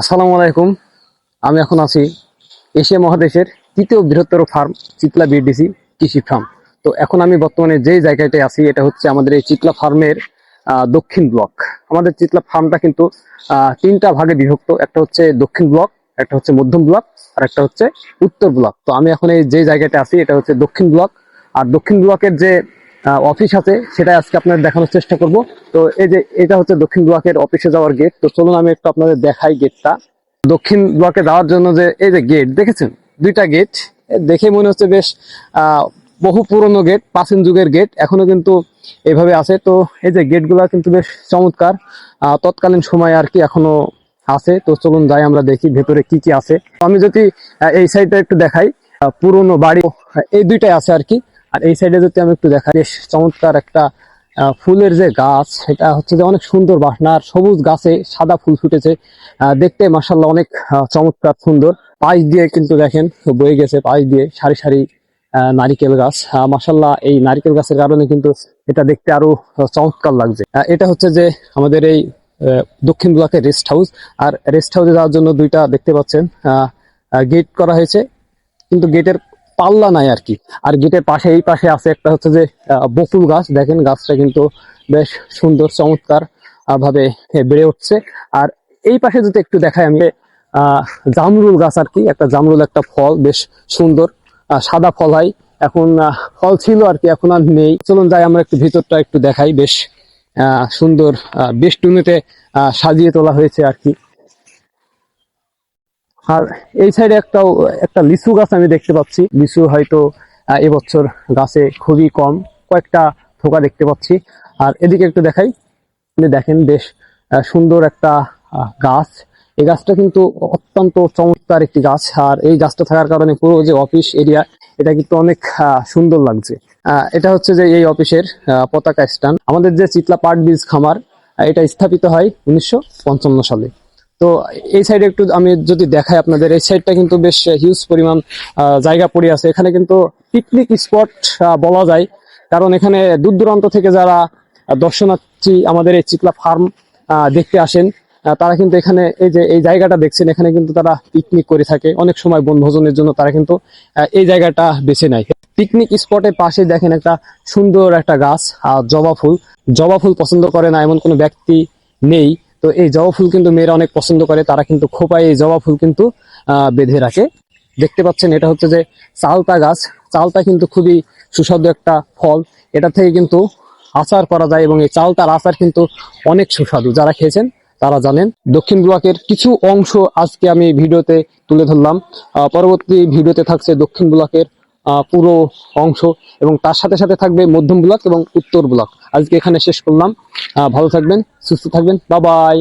আসসালামু আলাইকুম। আমি এখন আছি এশিয়া মহাদেশের তৃতীয় বৃহত্তর ফার্ম, চিতলা বিডিসি কৃষি ফার্ম। তো এখন আমি বর্তমানে যেই জায়গাটায় আছি, এটা হচ্ছে আমাদের এই চিতলা ফার্মের দক্ষিণ ব্লক। আমাদের চিতলা ফার্মটা কিন্তু তিনটা ভাগে বিভক্ত। একটা হচ্ছে দক্ষিণ ব্লক, একটা হচ্ছে মধ্যম ব্লক, আর একটা হচ্ছে উত্তর ব্লক। তো আমি এখন এই যে জায়গাটা আছি, এটা হচ্ছে দক্ষিণ ব্লক। আর দক্ষিণ ব্লকের যে অফিস আছে সেটা আজকে আপনার দেখানোর চেষ্টা করব। তো এই যে, এটা হচ্ছে দক্ষিণ ব্লকের অফিসে যাওয়ার গেট তো চলুন, আমি একটু আপনাদের দেখাই গেটটা দক্ষিণ ব্লকে যাওয়ার জন্য যে, এই যে গেট দেখেছেন? দুইটা গেট দেখে মনে হচ্ছে বেশ বহু পুরনো গেট প্রাচীন যুগের গেট এখনও কিন্তু এভাবে আছে। তো এই যে গেটগুলা কিন্তু বেশ চমৎকার। তৎকালীন সময় আর কি এখনও আছে। তো চলুন যাই, আমরা দেখি ভেতরে কি কি আছে। আমি যদি এই সাইডটা একটু দেখাই। পুরনো বাড়ি, এই দুইটাই আছে আর কি। আর এই সাইডে যদি আমি একটু দেখাই, বেশ চমৎকার একটা ফুলের যে গাছ সেটা হচ্ছে যে অনেক সুন্দর বাসনার সবুজ গাছে সাদা ফুল ফুটেছে। দেখতে মাসাল্লাহ অনেক চমৎকার সুন্দর। পাশ দিয়ে কিন্তু দেখেন, বয়ে গেছে পাশ দিয়ে সারি সারি নারিকেল গাছ। মাসাল্লাহ এই নারিকেল গাছের কারণে কিন্তু এটা দেখতে আরও চমৎকার লাগছে। এটা হচ্ছে যে আমাদের এই দক্ষিণ ব্লকের রেস্ট হাউস। আর রেস্ট হাউসে যাওয়ার জন্য দুইটা দেখতে পাচ্ছেন। গেট করা হয়েছে। কিন্তু গেটের পাল্লা নাই আর কি। আর গেটের পাশে, এই পাশে আছে একটা হচ্ছে যে বকুল গাছ। দেখেন, গাছটা কিন্তু বেশ সুন্দর, চমৎকার ভাবে বেড়ে উঠছে। আর এই পাশে যদি একটু দেখাই আমি জামরুল গাছ আর কি। একটা জামরুল, একটা ফল বেশ সুন্দর সাদা ফল হয়। এখন ফল ছিল আর কি, এখন আর নেই। চলুন যাই, আমরা একটু ভিতরটা একটু দেখাই। বেশ সুন্দর বেষ্টনীতে সাজিয়ে তোলা হয়েছে আর কি। আর এই সাইডে একটা একটা লিচু গাছ আমি দেখতে পাচ্ছি। লিচু হয়তো এবছর গাছে খুবই কম কয়েকটা থোকা দেখতে পাচ্ছি। আর এদিকে একটু দেখাই। দেখেন বেশ সুন্দর একটা গাছ। এই গাছটা কিন্তু অত্যন্ত চমৎকার একটি গাছ। আর এই গাছটা থাকার কারণে পুরো যে অফিস এরিয়া, এটা কিন্তু অনেক সুন্দর লাগছে। এটা হচ্ছে যে এই অফিসের পতাকা স্ট্যান্ড আমাদের যে চিতলা পাট বীজ খামার এটা স্থাপিত হয় উনিশশো পঞ্চান্ন সালে। তো এই সাইডে একটু আমি যদি দেখাই আপনাদের, এই সাইডটা কিন্তু বেশ হিউজ পরিমাণ জায়গা পড়ে আছে। এখানে কিন্তু পিকনিক স্পট বলা যায়। কারণ এখানে দূর দূরান্ত থেকে যারা দর্শনার্থী আমাদের এই চিকলা ফার্ম দেখতে আসেন তারা কিন্তু এখানে এই যে, এই জায়গাটা দেখছেন, এখানে কিন্তু তারা পিকনিক করে থাকে। অনেক সময় বনভোজনের জন্য তারা কিন্তু এই জায়গাটা বেছে নেয়। পিকনিক স্পটের পাশে দেখেন একটা সুন্দর একটা গাছ আর জবা ফুল। জবা ফুল পছন্দ করে না, এমন কোনো ব্যক্তি নেই। তো এই জবা ফুল কিন্তু মেয়েরা অনেক পছন্দ করে, তারা কিন্তু খোপায় এই জবা ফুল কিন্তু বেঁধে রাখে। দেখতে পাচ্ছেন, এটা হচ্ছে যে চালতা গাছ। চালতা কিন্তু খুবই সুস্বাদু একটা ফল। এটা থেকে কিন্তু আচার করা যায় এবং এই চালতার আচার কিন্তু অনেক সুস্বাদু। যারা খেয়েছেন, তারা জানেন। দক্ষিণ ব্লকের কিছু অংশ আজকে আমি ভিডিওতে তুলে ধরলাম। পরবর্তী ভিডিওতে থাকছে দক্ষিণ ব্লকের পুরো অংশ এবং তার সাথে সাথে থাকবে মধ্যম ব্লক এবং উত্তর ব্লক আজকে এখানে শেষ করলাম। ভালো থাকবেন, সুস্থ থাকবেন। বাবাই